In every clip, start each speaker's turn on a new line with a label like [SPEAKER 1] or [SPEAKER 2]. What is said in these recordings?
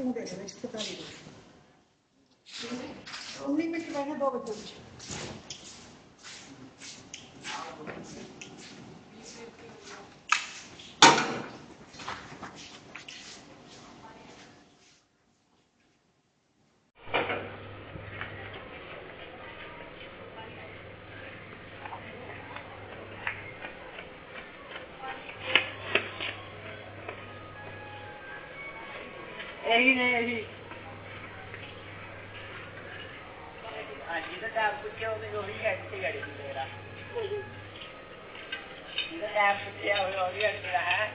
[SPEAKER 1] ਤੂੰ ਦੇਖ ਲੈ ਪਤਾ ਨਹੀਂ 19 ਮਿੰਟ ਰਹਿ ਗਏ 2 ਵਜੇ ਵਿੱਚ
[SPEAKER 2] ਇਹੀ ਨੇ ਇਹੀ ਹਾਂਜੀ ਤਾਂ ਟਾਪ ਪੁੱਛਿਆ ਉਹਨੇ ਉਹੀ ਗੱਡੀ ਤੇ ਗੱਡੀ ਦੀ ਮੇਰਾ ਜਿਹਦਾ ਟਾਪ ਪੁੱਛਿਆ ਉਹ ਉਹਦੀ ਗੱਡੀ ਮੇਰਾ ਹੈ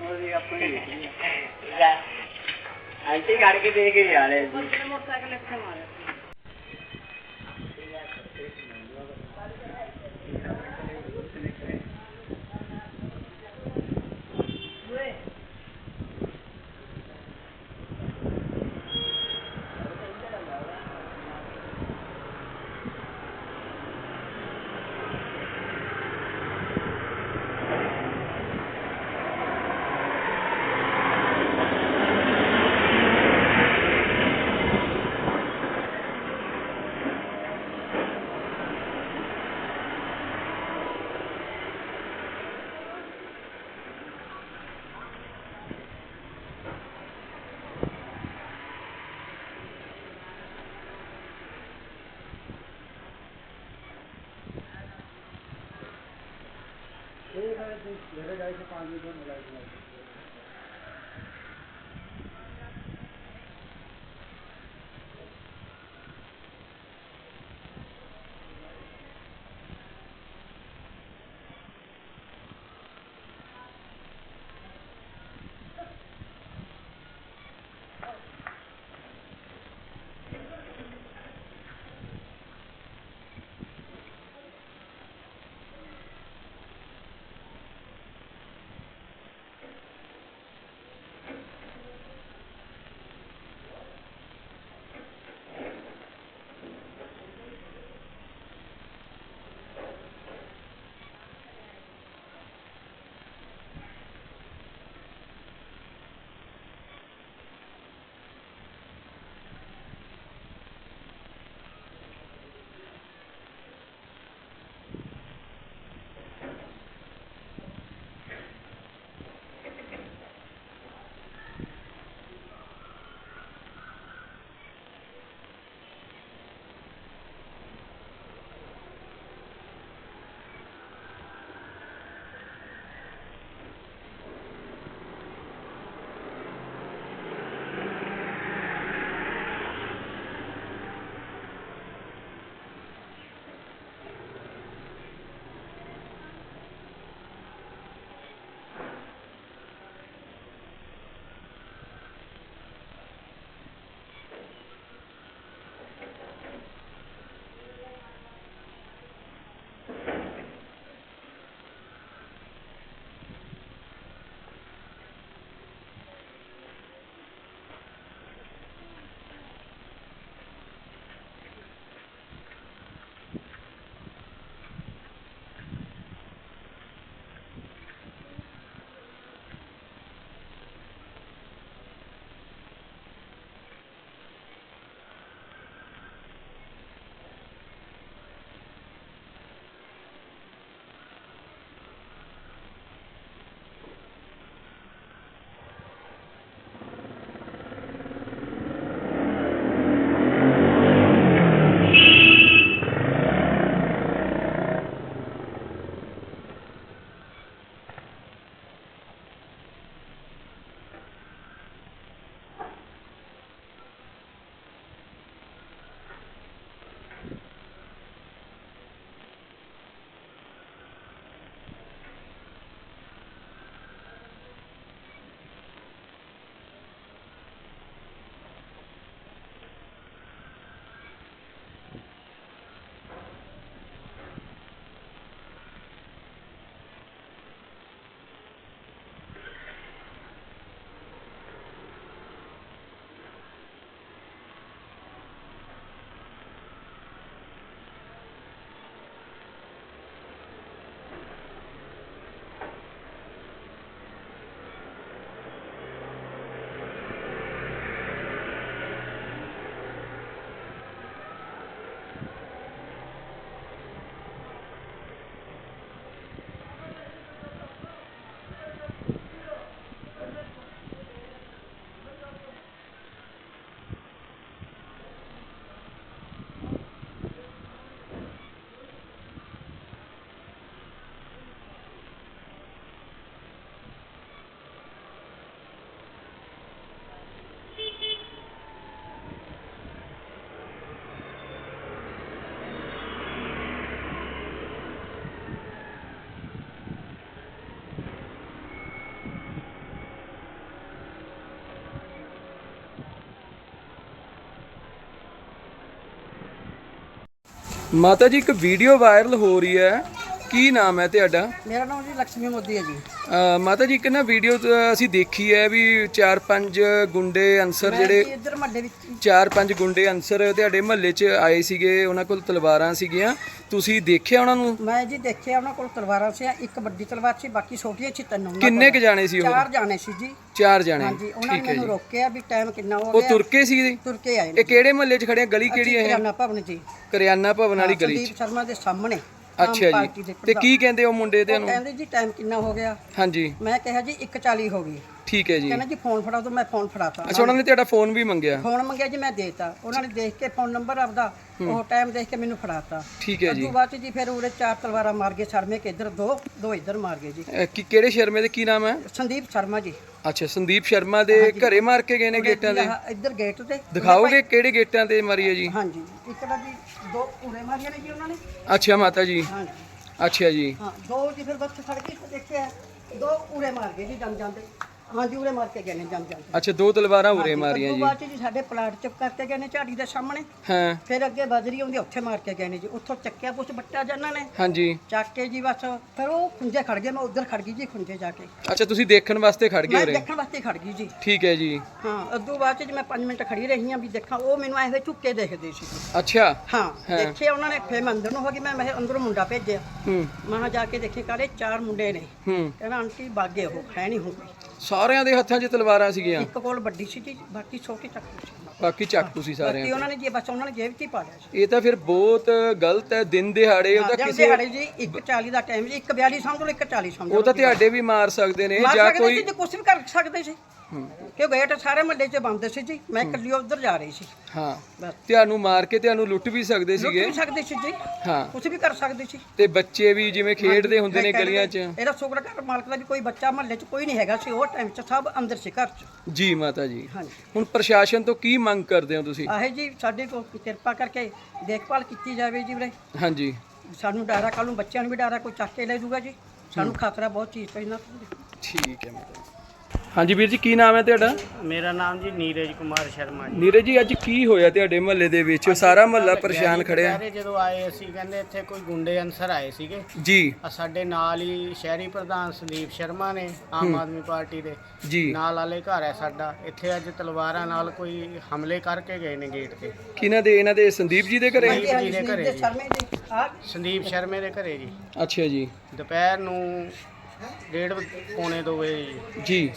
[SPEAKER 2] ਉਹਦੀ ਆਪਣੀ ਲੈ ਆਂਟੀ ਕਰਕੇ ਦੇ ਕੇ ਜਾ ਰਹੇ ਸੀ
[SPEAKER 1] ਮੋਟਰਸਾਈਕਲ ਇੱਥੇ ਮਾਰਿਆ मेरे गाय से पाँच लीटर मिला के
[SPEAKER 3] ਮਾਤਾ ਜੀ ਇੱਕ ਵੀਡੀਓ ਵਾਇਰਲ ਹੋ ਰਹੀ ਹੈ। ਕੀ ਨਾਮ ਹੈ ਤੁਹਾਡਾ?
[SPEAKER 1] ਮੇਰਾ ਨਾਮ ਜੀ ਲక్ష్ਮੀ ਮੋਦੀ ਹੈ ਜੀ।
[SPEAKER 3] ਮਾਤਾ ਜੀ ਇੱਕ ਨਾ ਵੀਡੀਓ ਅਸੀਂ ਦੇਖੀ ਹੈ ਵੀ ਚਾਰ ਪੰਜ ਗੁੰਡੇ ਅਨਸਰ
[SPEAKER 1] ਮੈਂ
[SPEAKER 3] ਜਿਹੜੇ
[SPEAKER 1] ਜੀ ਇੱਧਰ ਮੱਡੇ ਵਿੱਚ
[SPEAKER 3] ਚਾਰ ਪੰਜ ਗੁੰਡੇ ਅਨਸਰ ਤੁਹਾਡੇ ਮਹੱਲੇ 'ਚ ਆਏ ਸੀਗੇ ਉਹਨਾਂ ਕੋਲ ਤਲਵਾਰਾਂ ਸੀਗੀਆਂ। ਤੁਸੀਂ ਦੇਖਿਆ ਉਹਨਾਂ ਨੂੰ?
[SPEAKER 1] ਮੈਂ ਜੀ ਦੇਖਿਆ ਉਹਨਾਂ ਕੋਲ ਤਲਵਾਰਾਂ ਸੀ ਇੱਕ ਵੱਡੀ ਤਲਵਾਰ ਸੀ ਬਾਕੀ ਛੋਟੀਆਂ ਸੀ ਤਿੰਨ ਉਹਨਾਂ
[SPEAKER 3] ਕਿੰਨੇ ਕ
[SPEAKER 1] ਕੋਲ।
[SPEAKER 3] ਜਾਣੇ ਸੀ ਉਹ?
[SPEAKER 1] ਚਾਰ ਜਾਣੇ ਸੀ ਜੀ।
[SPEAKER 3] ਚਾਰ ਜਾਣੇ।
[SPEAKER 1] ਹਾਂਜੀ ਉਹਨਾਂ ਨੇ
[SPEAKER 3] ਠੀਕ ਹੈ
[SPEAKER 1] ਮੈਨੂੰ
[SPEAKER 3] ਜੀ।
[SPEAKER 1] ਰੋਕਿਆ ਵੀ ਟਾਈਮ ਕਿੰਨਾ ਹੋ
[SPEAKER 3] ਉਹ
[SPEAKER 1] ਗਿਆ।
[SPEAKER 3] ਤੁਰ ਕੇ ਸੀ?
[SPEAKER 1] ਤੁਰ ਕੇ ਆਏ ਨੇ
[SPEAKER 3] ਇਹ ਕਿਹੜੇ ਮਹੱਲੇ 'ਚ ਖੜੇ ਆ? ਗਲੀ ਕਿਹੜੀ ਹੈ ਇਹ?
[SPEAKER 1] ਕਿਰਿਆਨਾ ਭਵਨ ਜੀ।
[SPEAKER 3] ਕਰਿਆਨਾ ਭਵਨ ਵਾਲੀ ਗਲੀ 'ਚ।
[SPEAKER 1] ਸੰਦੀਪ ਸ਼ਰਮਾ ਦੇ ਸਾਹਮਣੇ। ਆਮ
[SPEAKER 3] ਅੱਛਾ
[SPEAKER 1] ਪਾਰਟੀ
[SPEAKER 3] ਜੀ
[SPEAKER 1] ਦੇ
[SPEAKER 3] ਤੇ। ਕੀ ਕਹਿੰਦੇ ਉਹ ਮੁੰਡੇ ਤੇ
[SPEAKER 1] ਉਹ
[SPEAKER 3] ਨੂੰ?
[SPEAKER 1] ਕਹਿੰਦੇ ਜੀ ਟਾਈਮ ਕਿੰਨਾ ਹੋ ਗਿਆ?
[SPEAKER 3] ਹਾਂਜੀ।
[SPEAKER 1] ਮੈਂ ਕਿਹਾ ਜੀ 1:40 ਹੋ ਗਈ।
[SPEAKER 3] ਠੀਕ ਹੈ ਜੀ।
[SPEAKER 1] ਕਹਿੰਦਾ ਜੀ ਫੋਨ ਫੜਾ ਦੋ ਮੈਂ ਫੋਨ ਫੜਾਤਾ।
[SPEAKER 3] ਅੱਛਾ ਉਹਨਾਂ ਨੇ ਤੁਹਾਡਾ ਫੋਨ ਵੀ ਮੰਗਿਆ?
[SPEAKER 1] ਫੋਨ ਮੰਗਿਆ ਜੀ ਮੈਂ ਦੇਤਾ। ਉਹਨਾਂ ਨੇ ਦੇਖ ਕੇ ਫੋਨ ਨੰਬਰ ਆਪਦਾ ਉਹ ਟਾਈਮ ਦੇਖ ਕੇ ਮੈਨੂੰ ਫੜਾਤਾ।
[SPEAKER 3] ਠੀਕ ਹੈ ਜੀ।
[SPEAKER 1] ਉਦੋਂ ਬਾਅਦ 'ਚ ਜੀ ਫਿਰ ਉਹਦੇ ਚਾਰ ਤਲਵਾਰਾਂ ਮਾਰ ਗਏ ਛੜਮੇ ਕੇ ਇੱਧਰ ਦੋ ਦੋ ਇੱਧਰ ਮਾਰ ਗਏ ਜੀ।
[SPEAKER 3] ਅ, ਕੀ ਕਿਹੜੇ ਸ਼ਰਮੇ ਦੇ? ਕੀ ਨਾਮ ਹੈ?
[SPEAKER 1] ਸੰਦੀਪ ਸ਼ਰਮਾ ਜੀ।
[SPEAKER 3] ਅੱਛਾ ਸੰਦੀਪ ਸ਼ਰਮਾ ਦੇ ਘਰੇ ਮਾਰ ਕੇ ਗਏ ਨੇ ਗੇਟਾਂ ਦੇ
[SPEAKER 1] ਆਹ ਇੱਧਰ ਗੇਟ ਤੇ।
[SPEAKER 3] ਦਿਖਾਓਗੇ ਕਿਹੜੇ ਗੇਟਾਂ ਤੇ ਮਾਰੀ ਹੈ ਜੀ?
[SPEAKER 1] ਹਾਂਜੀ। ਇੱਕ ਦਾ ਜੀ ਦੋ ਉਰੇ ਮਾਰੀਆਂ ਨੇ ਜੀ ਉਹਨਾਂ ਨੇ।
[SPEAKER 3] ਅੱਛਾ ਮਾਤਾ ਜੀ।
[SPEAKER 1] ਹਾਂਜੀ।
[SPEAKER 3] ਅੱਛਾ ਜੀ।
[SPEAKER 1] ਹਾਂ ਦੋ ਜੀ ਫਿਰ ਬੱਚੇ ਫੜ ਕੇ ਦੇਖਿਆ ਦੋ ਉਰੇ ਮਾਰ ਗਏ ਜੀ ਜੰਮ ਜਾਂਦੇ। ਹਾਂਜੀ ਉਰੇ ਮਾਰ ਕੇ ਗਏ ਨੇ ਜੰਮ ਜਾਂਦੇ
[SPEAKER 3] ਅੱਛਾ ਦੋ ਤਲਵਾਰਾਂ ਉਰੇ ਮਾਰੀਆਂ
[SPEAKER 1] ਉਦੋਂ
[SPEAKER 3] ਜੀ।
[SPEAKER 1] ਬਾਅਦ 'ਚ ਜੀ ਸਾਡੇ ਪਲਾਟ ਚੁੱਕ ਕਰਕੇ ਗਏ ਨੇ ਝਾੜੀ ਦੇ ਸਾਹਮਣੇ।
[SPEAKER 3] ਹਾਂ।
[SPEAKER 1] ਫਿਰ ਅੱਗੇ ਬਜਰੀ ਆਉਂਦੀ ਉੱਥੇ ਮਾਰ ਕੇ ਗਏ ਨੇ ਜੀ। ਉੱਥੋਂ ਚੱਕਿਆ ਕੁਛ ਬੱਟਾ ਜਨਾਂ ਨੇ।
[SPEAKER 3] ਹਾਂਜੀ।
[SPEAKER 1] ਚੱਕ ਕੇ ਜੀ ਬਸ ਫਿਰ ਉਹ ਖੁੰਝੇ ਖੜ ਗਏ ਮੈਂ ਉੱਧਰ ਖੜ ਗਈ ਜੀ ਖੁੰਝੇ ਜਾ ਕੇ।
[SPEAKER 3] ਅੱਛਾ ਤੁਸੀਂ ਦੇਖਣ ਵਾਸਤੇ ਖੜ ਗਏ
[SPEAKER 1] ਮੈਂ
[SPEAKER 3] ਉਰੇ?
[SPEAKER 1] ਦੇਖਣ ਵਾਸਤੇ ਖੜ ਗਈ ਜੀ।
[SPEAKER 3] ਠੀਕ ਹੈ ਜੀ।
[SPEAKER 1] ਹਾਂ ਉਦੋਂ ਬਾਅਦ 'ਚ ਜੀ ਮੈਂ 5 ਮਿੰਟ ਖੜੀ ਰਹੀ ਹਾਂ ਵੀ ਦੇਖਾਂ ਉਹ ਮੈਨੂੰ ਐਵੇਂ ਝੁੱਕ ਕੇ ਦੇਖਦੇ ਸੀ ਜੀ।
[SPEAKER 3] ਅੱਛਾ।
[SPEAKER 1] ਹਾਂ ਦੇਖੇ ਉਹਨਾਂ ਨੇ ਫੇਰ ਮੈਂ ਅੰਦਰ ਨੂੰ ਹੋ ਗਈ ਮੈਂ ਮੈਂ ਅੰਦਰੋਂ ਮੁੰਡਾ ਭੇਜਿਆ।
[SPEAKER 3] ਹੂੰ।
[SPEAKER 1] ਮੈਂ ਕਿਹਾ ਜਾ ਕੇ ਦੇਖੇ ਕਾਲੇ ਚਾਰ ਮੁੰਡੇ ਨੇ।
[SPEAKER 3] ਹੂੰ।
[SPEAKER 1] ਕਹਿੰਦਾ ਆਂਟੀ ਬਾਗੇ ਉਹ ਹੈ ਨਹੀਂ ਹੁਣ ਕੋਈ।
[SPEAKER 3] ਸਾਰਿਆਂ ਦੇ ਹੱਥਾਂ 'ਚ ਤਲਵਾਰਾਂ ਸੀਗੀਆਂ।
[SPEAKER 1] ਇੱਕ ਕੋਲ ਵੱਡੀ ਸੀ ਜੀ ਬਾਕੀ ਛੋਟੀ ਚੱਕੂ ਸੀ।
[SPEAKER 3] ਬਾਕੀ ਚਾਕੂ ਸੀ ਸਾਰਿਆਂ
[SPEAKER 1] ਬਾਕੀ ਉਹਨਾਂ ਨੇ ਜੀ ਬਸ ਉਹਨਾਂ ਨੇ ਜੇਬ 'ਚ ਹੀ ਪਾ ਲਿਆ ਸੀ।
[SPEAKER 3] ਇਹ ਤਾਂ ਫਿਰ ਬਹੁਤ ਗਲਤ ਹੈ ਦਿਨ ਦਿਹਾੜੇ ਉਹ ਤਾਂ
[SPEAKER 1] ਜਦ
[SPEAKER 3] ਕਿਸੇ
[SPEAKER 1] ਜੀ 1:40 ਦਾ ਟਾਈਮ ਜੀ 1:42 ਸਮਝ ਲਓ 1:40 ਸਮਝ ਲਓ
[SPEAKER 3] ਉਹ ਤਾਂ ਤੁਹਾਡੇ ਵੀ ਮਾਰ ਸਕਦੇ ਨੇ
[SPEAKER 1] ਮਾਰ
[SPEAKER 3] ਜਾਂ
[SPEAKER 1] ਸਕਦੇ
[SPEAKER 3] ਕੋਈ
[SPEAKER 1] ਕੁਝ ਵੀ ਕਰ ਸਕਦੇ ਸੀ। ਕਿਉਂ ਗੇਟ ਸਾਰੇ ਮੱਲੇ 'ਚ ਬੰਦ ਸੀ ਜੀ। ਮੈਂ ਇਕੱਲੀ ਉੱਧਰ ਜਾ ਰਹੀ ਸੀ।
[SPEAKER 3] ਹਾਂ।
[SPEAKER 1] ਬਸ।
[SPEAKER 3] ਤੁਹਾਨੂੰ ਮਾਰ ਕੇ ਤੁਹਾਨੂੰ ਲੁੱਟ ਵੀ ਸਕਦੇ
[SPEAKER 1] ਲੁੱਟ
[SPEAKER 3] ਸੀਗੇ?
[SPEAKER 1] ਵੀ ਸਕਦੇ ਸੀ ਜੀ।
[SPEAKER 3] ਹਾਂ।
[SPEAKER 1] ਕੁਝ ਵੀ ਕਰ ਸਕਦੇ ਸੀ।
[SPEAKER 3] ਤੇ ਬੱਚੇ ਵੀ ਜਿਵੇਂ ਖੇਡਦੇ ਹੁੰਦੇ ਨੇ
[SPEAKER 1] ਮੈਂ
[SPEAKER 3] ਗਲੀਆਂ 'ਚ।
[SPEAKER 1] ਇਹਦਾ ਸ਼ੁਕਰ ਕਰ ਮਾਲਕ ਦਾ ਵੀ ਕੋਈ ਬੱਚਾ ਮਹੱਲੇ 'ਚ ਕੋਈ ਨਹੀਂ ਹੈਗਾ ਸੀ ਉਹ ਟਾਈਮ 'ਚ ਸਭ ਅੰਦਰ ਸੀ ਘਰ 'ਚ।
[SPEAKER 3] ਜੀ ਮਾਤਾ ਜੀ।
[SPEAKER 1] ਹਾਂਜੀ।
[SPEAKER 3] ਹੁਣ ਪ੍ਰਸ਼ਾਸਨ ਤੋਂ ਕੀ ਮੰਗ ਕਰਦੇ ਹੋ ਤੁਸੀਂ?
[SPEAKER 1] ਆਹੇ ਜੀ ਸਾਡੇ ਕੋਲ ਕਿਰਪਾ ਕਰਕੇ ਦੇਖਭਾਲ ਕੀਤੀ ਜਾਵੇ ਜੀ ਵੀਰੇ।
[SPEAKER 3] ਹਾਂਜੀ।
[SPEAKER 1] ਸਾਨੂੰ ਡਾਰਾ ਕੱਲ ਨੂੰ ਬੱਚਿਆਂ ਨੂੰ ਵੀ ਡਾਰਾ ਕੋਈ ਚੱਕ ਕੇ ਲੈ ਜਾਊਗਾ ਜੀ। ਸਾਨੂੰ ਖਤਰਾ ਬਹੁਤ ਚੀਜ਼ ਤੋਂ ਇਹਨਾਂ ਤੋਂ।
[SPEAKER 3] ਠੀਕ ਹੈ ਮਾਤਾ ਜੀ। ਹਾਂਜੀ ਵੀਰ ਜੀ ਕੀ ਨਾਮ ਹੈ ਤੁਹਾਡਾ?
[SPEAKER 4] ਮੇਰਾ ਨਾਮ ਜੀ ਨੀਰਜ ਕੁਮਾਰ ਸ਼ਰਮਾ ਜੀ।
[SPEAKER 3] ਨੀਰਜ ਜੀ ਅੱਜ ਕੀ ਹੋਇਆ ਤੁਹਾਡੇ ਮਹੱਲੇ ਦੇ ਵਿੱਚ? ਸਾਰਾ ਮਹੱਲਾ ਪਰੇਸ਼ਾਨ ਖੜਿਆ।
[SPEAKER 4] ਦੁਪਹਿਰੇ ਜਦੋਂ ਆਏ ਅਸੀਂ ਕਹਿੰਦੇ ਇੱਥੇ ਕੋਈ ਗੁੰਡੇ ਅਨਸਰ ਆਏ ਸੀਗੇ।
[SPEAKER 3] ਜੀ।
[SPEAKER 4] ਆ ਸਾਡੇ ਨਾਲ ਹੀ ਸ਼ਹਿਰੀ ਪ੍ਰਧਾਨ ਸੰਦੀਪ ਸ਼ਰਮਾ ਨੇ ਆਮ ਆਦਮੀ ਪਾਰਟੀ ਦੇ।
[SPEAKER 3] ਜੀ।
[SPEAKER 4] ਨਾਲ ਵਾਲੇ ਘਰ ਹੈ ਸਾਡਾ। ਇੱਥੇ ਅੱਜ ਤਲਵਾਰਾਂ ਨਾਲ ਕੋਈ ਹਮਲੇ ਕਰਕੇ ਗਏ ਨੇ ਗੇਟ ਤੇ।
[SPEAKER 3] ਕਿਹਨਾਂ ਦੇ ਇਹਨਾਂ ਦੇ ਸੰਦੀਪ ਜੀ ਦੇ ਘਰੇ?
[SPEAKER 1] ਹਾਂਜੀ
[SPEAKER 4] ਜੀ ਦੇ
[SPEAKER 1] ਸੰਦੀਪ
[SPEAKER 4] ਘਰੇ ਜੀ। ਸੰਦੀਪ ਸ਼ਰਮੇ ਦੇ ਘਰੇ ਜੀ।
[SPEAKER 3] ਅੱਛਾ ਜੀ।
[SPEAKER 4] ਦੁਪਹਿਰ ਨੂੰ ਡੇਢ ਪੌਣੇ ਦੋ ਵਜੇ ਜੀ।
[SPEAKER 3] ਜੀ।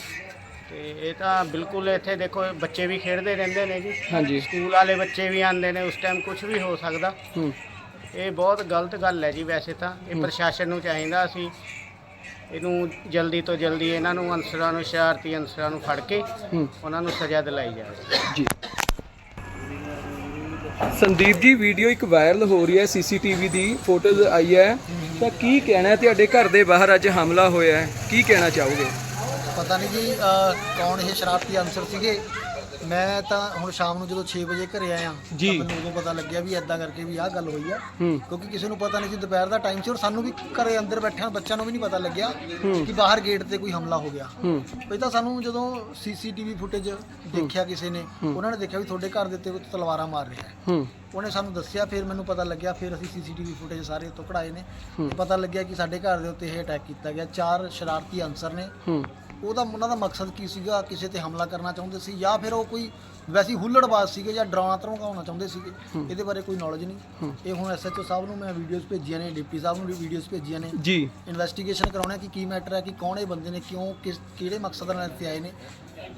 [SPEAKER 4] ਤੇ ਇਹ ਤਾਂ ਬਿਲਕੁਲ ਇੱਥੇ ਦੇਖੋ ਬੱਚੇ ਵੀ ਖੇਡਦੇ ਰਹਿੰਦੇ ਨੇ ਜੀ।
[SPEAKER 3] ਹਾਂਜੀ।
[SPEAKER 4] ਸਕੂਲ ਵਾਲੇ ਬੱਚੇ ਵੀ ਆਉਂਦੇ ਨੇ ਉਸ ਟਾਈਮ ਕੁਝ ਵੀ ਹੋ ਸਕਦਾ।
[SPEAKER 3] ਹੂੰ।
[SPEAKER 4] ਇਹ ਬਹੁਤ ਗਲਤ ਗੱਲ ਹੈ ਜੀ ਵੈਸੇ ਤਾਂ। ਇਹ ਪ੍ਰਸ਼ਾਸਨ ਨੂੰ ਚਾਹੀਦਾ ਸੀ ਇਹਨੂੰ ਜਲਦੀ ਤੋਂ ਜਲਦੀ ਇਹਨਾਂ ਨੂੰ ਅਨਸਰਾਂ ਨੂੰ ਸ਼ਰਾਰਤੀ ਅਨਸਰਾਂ ਨੂੰ ਫੜ ਕੇ
[SPEAKER 3] ਹੂੰ।
[SPEAKER 4] ਉਹਨਾਂ ਨੂੰ ਸਜ਼ਾ ਦਿਲਾਈ ਜਾਵੇ।
[SPEAKER 3] ਜੀ। ਸੰਦੀਪ ਜੀ ਵੀਡੀਓ ਇੱਕ ਵਾਇਰਲ ਹੋ ਰਹੀ ਹੈ ਸੀਸੀਟੀਵੀ ਦੀ ਫੋਟੋਜ਼ ਆਈ ਹੈ। ਤਾਂ ਕੀ ਕਹਿਣਾ ਹੈ? ਤੁਹਾਡੇ ਘਰ ਦੇ ਬਾਹਰ ਅੱਜ ਹਮਲਾ ਹੋਇਆ ਹੈ। ਕੀ ਕਹਿਣਾ ਚਾਹੋਗੇ?
[SPEAKER 5] ਪਤਾ ਨਹੀਂ ਜੀ ਅਹ, ਕੌਣ ਇਹ ਸ਼ਰਾਰਤੀ ਅਨਸਰ ਸੀਗੇ। ਮੈਂ ਤਾਂ ਹੁਣ ਸ਼ਾਮ ਨੂੰ ਜਦੋਂ 6 ਵਜੇ ਘਰੇ ਆਇਆ
[SPEAKER 3] ਜੀ।
[SPEAKER 5] ਤਾਂ ਮੈਨੂੰ ਉਦੋਂ ਪਤਾ ਲੱਗਿਆ ਵੀ ਐਦਾਂ ਕਰਕੇ ਵੀ ਆਹ ਗੱਲ ਹੋਈ ਆ।
[SPEAKER 3] ਹੂੰ।
[SPEAKER 5] ਕਿਉਂਕਿ ਕਿਸੇ ਨੂੰ ਪਤਾ ਨਹੀਂ ਸੀ ਦੁਪਹਿਰ ਦਾ ਟਾਈਮ ਸੀ ਔਰ ਸਾਨੂੰ ਵੀ ਘਰੇ ਅੰਦਰ ਬੈਠਿਆਂ ਬੱਚਿਆਂ ਨੂੰ ਵੀ ਨਹੀਂ ਪਤਾ ਲੱਗਿਆ। ਕਿ ਬਾਹਰ ਗੇਟ ਤੇ ਕੋਈ ਹਮਲਾ ਹੋ ਗਿਆ।
[SPEAKER 3] ਹੂੰ।
[SPEAKER 5] ਇਹ ਤਾਂ ਸਾਨੂੰ ਜਦੋਂ ਸੀਸੀਟੀਵੀ ਫੁਟੇਜ ਦੇਖਿਆ ਕਿਸੇ ਨੇ ਉਹਨਾਂ ਨੇ ਦੇਖਿਆ ਵੀ ਤੁਹਾਡੇ ਘਰ ਦੇ ਉੱਤੇ ਕੋਈ ਤਲਵਾਰਾਂ ਮਾਰ ਰਿਹਾ ਹੈ।
[SPEAKER 3] ਹੂੰ।
[SPEAKER 5] ਉਹਨੇ ਸਾਨੂੰ ਦੱਸਿਆ ਫਿਰ ਮੈਨੂੰ ਪਤਾ ਲੱਗਿਆ ਫਿਰ ਅਸੀਂ ਸੀਸੀਟੀਵੀ ਫੁਟੇਜ ਸਾਰੇ ਉੱਤੋਂ ਕਢਾਏ ਨੇ। ਪਤਾ ਲੱਗਿਆ ਕਿ ਸਾਡੇ ਘਰ ਦੇ ਉੱਤੇ ਇਹ ਅਟੈਕ ਕੀਤਾ ਗਿਆ। ਚਾਰ ਸ਼ਰਾਰਤੀ ਅਨਸਰ ਨੇ।
[SPEAKER 3] ਹੂੰ।
[SPEAKER 5] ਉਹਦਾ ਉਹਨਾਂ ਦਾ ਮਕਸਦ ਕੀ ਸੀਗਾ? ਕਿਸੇ ਤੇ ਹਮਲਾ ਕਰਨਾ ਚਾਹੁੰਦੇ ਸੀ ਜਾਂ ਫਿਰ ਉਹ ਕੋਈ ਵੈਸੀ ਹੁੱਲੜਬਾਜ਼ ਸੀਗੇ ਜਾਂ ਡਰਾਉਣਾ ਧਮਕਾਉਣਾ ਚਾਹੁੰਦੇ ਸੀਗੇ ਇਹਦੇ ਬਾਰੇ ਕੋਈ ਨੌਲੇਜ ਨਹੀਂ। ਇਹ ਹੁਣ ਐਸਐਚਓ ਸਾਹਿਬ ਨੂੰ ਮੈਂ ਵੀਡੀਓਜ਼ ਭੇਜੀਆਂ ਨੇ ਡਿਪਟੀ ਸਾਹਿਬ ਨੂੰ ਵੀ ਵੀਡੀਓਜ਼ ਭੇਜੀਆਂ ਨੇ।
[SPEAKER 3] ਜੀ।
[SPEAKER 5] ਇਨਵੈਸਟੀਗੇਸ਼ਨ ਕਰਾਉਣਾ ਕਿ ਕੀ ਮੈਟਰ ਹੈ ਕਿ ਕੌਣ ਇਹ ਬੰਦੇ ਨੇ ਕਿਉਂ ਕਿਸ ਕਿਹੜੇ ਮਕਸਦ ਨਾਲ ਇੱਥੇ ਆਏ ਨੇ।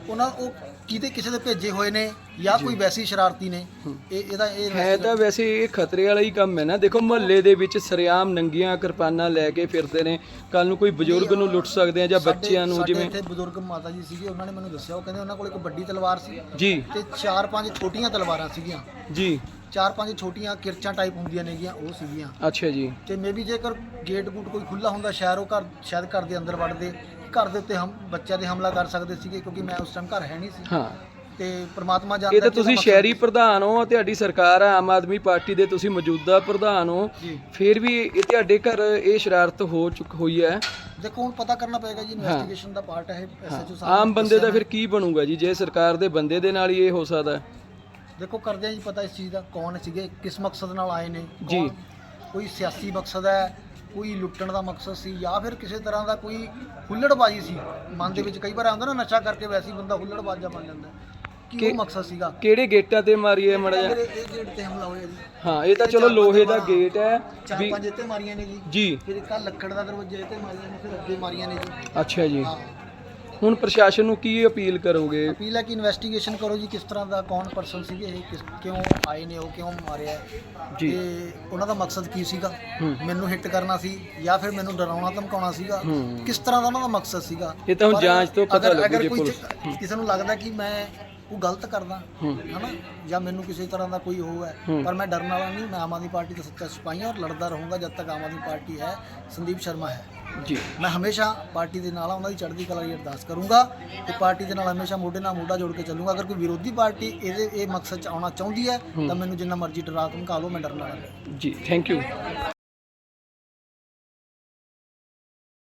[SPEAKER 5] ਉਹਨਾਂ ਉਹ ਕਿਤੇ ਕਿਸੇ ਦੇ ਭੇਜੇ ਹੋਏ ਨੇ ਜਾਂ ਕੋਈ ਵੈਸੀ ਸ਼ਰਾਰਤੀ ਨੇ ਇਹ ਇਹਦਾ ਇਹ
[SPEAKER 3] ਹੈ ਤਾਂ ਵੈਸੇ ਇਹ ਖਤਰੇ ਵਾਲਾ ਹੀ ਕੰਮ ਹੈ ਨਾ। ਦੇਖੋ ਮੁਹੱਲੇ ਦੇ ਵਿੱਚ ਸਰਿਆਮ ਨੰਗੀਆਂ ਕਿਰਪਾਨਾਂ ਲੈ ਕੇ ਫਿਰਦੇ ਨੇ। ਕੱਲ ਨੂੰ ਕੋਈ ਬਜ਼ੁਰਗ ਨੂੰ ਲੁੱਟ ਸਕਦੇ ਆ ਜਾਂ ਬੱਚਿਆਂ ਨੂੰ ਜਿਵੇਂ
[SPEAKER 5] ਇੱਥੇ ਬਜ਼ੁਰਗ ਮਾਤਾ ਜੀ ਸੀਗੇ ਉਹਨਾਂ ਨੇ ਮੈਨੂੰ ਦੱਸਿਆ ਉਹ ਕਹਿੰਦੇ ਉਹਨਾਂ ਕੋਲ ਇੱਕ ਵੱਡੀ ਤਲਵਾਰ ਸੀ।
[SPEAKER 3] ਜੀ।
[SPEAKER 5] ਤੇ ਚਾਰ ਪੰਜ ਛੋਟੀਆਂ ਤਲਵਾਰਾਂ ਸੀਗੀਆਂ
[SPEAKER 3] ਜੀ।
[SPEAKER 5] ਚਾਰ ਪੰਜ ਛੋਟੀਆਂ ਕਿਰਚਾਂ ਟਾਈਪ ਹੁੰਦੀਆਂ ਨੇਗੀਆਂ ਉਹ ਸੀਗੀਆਂ।
[SPEAKER 3] ਅੱਛਾ ਜੀ।
[SPEAKER 5] ਤੇ ਮੇਬੀ ਜੇਕਰ ਗੇਟ ਗੂਟ ਕੋਈ ਖੁੱਲਾ ਹੁੰਦਾ ਸ਼ਾਇਦ ਉਹ ਘਰ ਸ਼ਾਇਦ ਘਰ ਦੇ ਅੰਦਰ ਵੜਦੇ ਘਰ ਦੇ ਉੱਤੇ ਹਮ ਬੱਚਿਆਂ ਦੇ ਹਮਲਾ ਕਰ ਸਕਦੇ ਸੀਗੇ ਕਿਉਂਕਿ ਮੈਂ ਉਸ ਟਾਈਮ ਘਰ ਹੈ ਨਹੀਂ ਸੀ।
[SPEAKER 3] ਹਾਂ।
[SPEAKER 5] ਤੇ ਪ੍ਰਮਾਤਮਾ ਜਾਣਦਾ
[SPEAKER 3] ਇਹ ਤਾਂ ਤੁਸੀਂ ਸ਼ਹਿਰੀ ਪ੍ਰਧਾਨ ਹੋ ਤੁਹਾਡੀ ਸਰਕਾਰ ਹੈ ਆਮ ਆਦਮੀ ਪਾਰਟੀ ਦੇ ਤੁਸੀਂ ਮੌਜੂਦਾ ਪ੍ਰਧਾਨ ਹੋ। ਫਿਰ ਵੀ ਇਹ ਤੁਹਾਡੇ ਘਰ ਇਹ ਸ਼ਰਾਰਤ ਹੋ ਚੁੱਕ ਹੋਈ ਹੈ।
[SPEAKER 5] ਦੇਖੋ ਹੁਣ ਪਤਾ ਕਰਨਾ ਪਏਗਾ ਜੀ ਇਨਵੈਸਟੀਗੇਸ਼ਨ ਦਾ ਪਾਰਟ ਹੈ। ਐਸਐਚਓ ਸਾਹਿਬ
[SPEAKER 3] ਆਮ ਬੰਦੇ ਦਾ ਫਿਰ ਕੀ ਬਣੂਗਾ ਜੀ? ਜੇ ਸਰਕਾਰ ਦੇ ਬੰਦੇ ਦੇ ਨਾਲ ਹੀ ਇਹ ਹੋ ਸਕਦਾ ਹੈ।
[SPEAKER 5] ਦੇਖੋ ਕਰਦੇ ਆ ਜੀ ਪਤਾ ਇਸ ਚੀਜ਼ ਦਾ ਕੌਣ ਸੀਗੇ ਕਿਸ ਮਕਸਦ ਨਾਲ ਆਏ ਨੇ
[SPEAKER 3] ਜੀ।
[SPEAKER 5] ਕੌਣ ਕੋਈ ਸਿਆਸੀ ਮਕਸਦ ਹੈ ਕੋਈ ਲੁੱਟਣ ਦਾ ਮਕਸਦ ਸੀ ਜਾਂ ਫਿਰ ਕਿਸੇ ਤਰ੍ਹਾਂ ਦਾ ਕੋਈ ਹੁੱਲੜਬਾਜ਼ੀ ਸੀ। ਮਨ ਦੇ ਵਿੱਚ ਕਈ ਵਾਰ ਆਉਂਦਾ ਨਾ ਨਸ਼ਾ ਕਰਕੇ ਵੈਸੇ ਹੀ ਬੰਦਾ ਹੁੱਲੜਬਾਜ਼ਾ ਬਣ ਜਾਂਦਾ ਹੈ।
[SPEAKER 3] ਕੀ
[SPEAKER 5] ਉਹ ਮਕਸਦ ਸੀਗਾ?
[SPEAKER 3] ਕਿਹੜੇ ਗੇਟਾਂ ਤੇ ਮਾਰੀ ਹੈ ਮੜਾ
[SPEAKER 5] ਮੇਰੇ ਇਹ ਗੇਟ ਤੇ ਹਮਲਾ ਹੋਇਆ ਜੀ।
[SPEAKER 3] ਹਾਂ ਇਹ ਤਾਂ ਚਲੋ ਲੋਹੇ ਦਾ ਗੇਟ ਹੈ।
[SPEAKER 5] ਚਾਰ
[SPEAKER 3] ਵੀ
[SPEAKER 5] ਪੰਜ ਇੱਥੇ ਮਾਰੀਆਂ ਨੇ ਜੀ।
[SPEAKER 3] ਜੀ।
[SPEAKER 5] ਫਿਰ ਇੱਕ ਆਹ ਲੱਕੜ ਦਾ ਦਰਵਾਜ਼ਾ ਇੱਥੇ ਮਾਰੀਆਂ ਨੇ ਫਿਰ ਅੱਗੇ ਮਾਰੀਆਂ ਨੇ ਜੀ।
[SPEAKER 3] ਅੱਛਾ ਜੀ।
[SPEAKER 5] ਹਾਂ।
[SPEAKER 3] ਹੁਣ ਪ੍ਰਸ਼ਾਸਨ ਨੂੰ ਕੀ ਅਪੀਲ ਕਰੋਗੇ?
[SPEAKER 5] ਅਪੀਲ ਹੈ ਕਿ ਇਨਵੈਸਟੀਗੇਸ਼ਨ ਕਰੋ ਜੀ ਕਿਸ ਤਰ੍ਹਾਂ ਦਾ ਕੌਣ ਪਰਸਨ ਸੀਗੇ ਇਹ ਕਿਸ ਕਿਉਂ ਆਏ ਨੇ ਉਹ ਕਿਉਂ ਮਾਰਿਆ ਹੈ?
[SPEAKER 3] ਜੀ।
[SPEAKER 5] ਤੇ ਉਹਨਾਂ ਦਾ ਮਕਸਦ ਕੀ ਸੀਗਾ?
[SPEAKER 3] ਹੂੰ।
[SPEAKER 5] ਮੈਨੂੰ ਹਿੱਟ ਕਰਨਾ ਸੀ ਜਾਂ ਫਿਰ ਮੈਨੂੰ ਡਰਾਉਣਾ ਧਮਕਾਉਣਾ ਸੀਗਾ?
[SPEAKER 3] ਹੂੰ।
[SPEAKER 5] ਕਿਸ ਤਰ੍ਹਾਂ ਦਾ ਉਹਨਾਂ ਦਾ ਮਕਸਦ ਸੀਗਾ?
[SPEAKER 3] ਇਹ ਤਾਂ ਹੁਣ
[SPEAKER 5] ਪਰ
[SPEAKER 3] ਜਾਂਚ ਤੋਂ ਪਤਾ
[SPEAKER 5] ਅਗਰ-
[SPEAKER 3] ਲੱਗੂ
[SPEAKER 5] ਅਗਰ
[SPEAKER 3] ਜੀ
[SPEAKER 5] ਕੋਈ
[SPEAKER 3] ਪੁਲਿਸ।
[SPEAKER 5] ਚ- ਕਿਸੇ ਨੂੰ ਲੱਗਦਾ ਕਿ ਮੈਂ ਉਹ ਗਲਤ ਕਰਦਾ
[SPEAKER 3] ਹੂੰ।
[SPEAKER 5] ਹਨਾ? ਜਾਂ ਮੈਨੂੰ ਕਿਸੇ ਤਰ੍ਹਾਂ ਦਾ ਕੋਈ ਉਹ ਹੈ
[SPEAKER 3] ਹੂੰ।
[SPEAKER 5] ਪਰ ਮੈਂ ਡਰਨ ਵਾਲਾ ਨਹੀਂ ਮੈਂ ਆਮ ਆਦਮੀ ਪਾਰਟੀ ਦਾ ਸੱਚਾ ਸਿਪਾਹੀ ਹਾਂ ਔਰ ਲੜਦਾ ਰਹੂੰਗਾ ਜਦ ਤੱਕ ਆਮ ਆਦਮੀ ਪਾਰਟੀ ਹੈ ਸੰਦੀਪ ਸ਼ਰਮਾ ਹੈ।
[SPEAKER 3] ਜੀ।
[SPEAKER 5] ਮੈਂ ਹਮੇਸ਼ਾ ਪਾਰਟੀ ਦੇ ਨਾਲ ਉਹਨਾਂ ਦੀ ਚੜ੍ਹਦੀ ਕਲਾ ਦੀ ਅਰਦਾਸ ਕਰੂੰਗਾ ਤੇ ਪਾਰਟੀ ਦੇ ਨਾਲ ਹਮੇਸ਼ਾ ਮੋਢੇ ਨਾਲ ਮੋਢਾ ਜੋੜ ਕੇ ਚੱਲੂੰਗਾ। ਅਗਰ ਕੋਈ ਵਿਰੋਧੀ ਪਾਰਟੀ ਇਹਦੇ ਇਹ ਮਕਸਦ ਚ ਆਉਣਾ ਚਾਹੁੰਦੀ ਹੈ ਤਾਂ ਮੈਨੂੰ ਜਿੰਨਾ ਮਰਜ਼ੀ ਡਰਾ ਧਮਕਾ ਲਓ ਮੈਂ ਡਰਨ ਵਾਲਾ ਨਹੀਂ।
[SPEAKER 3] ਜੀ ਥੈਂਕ ਯੂ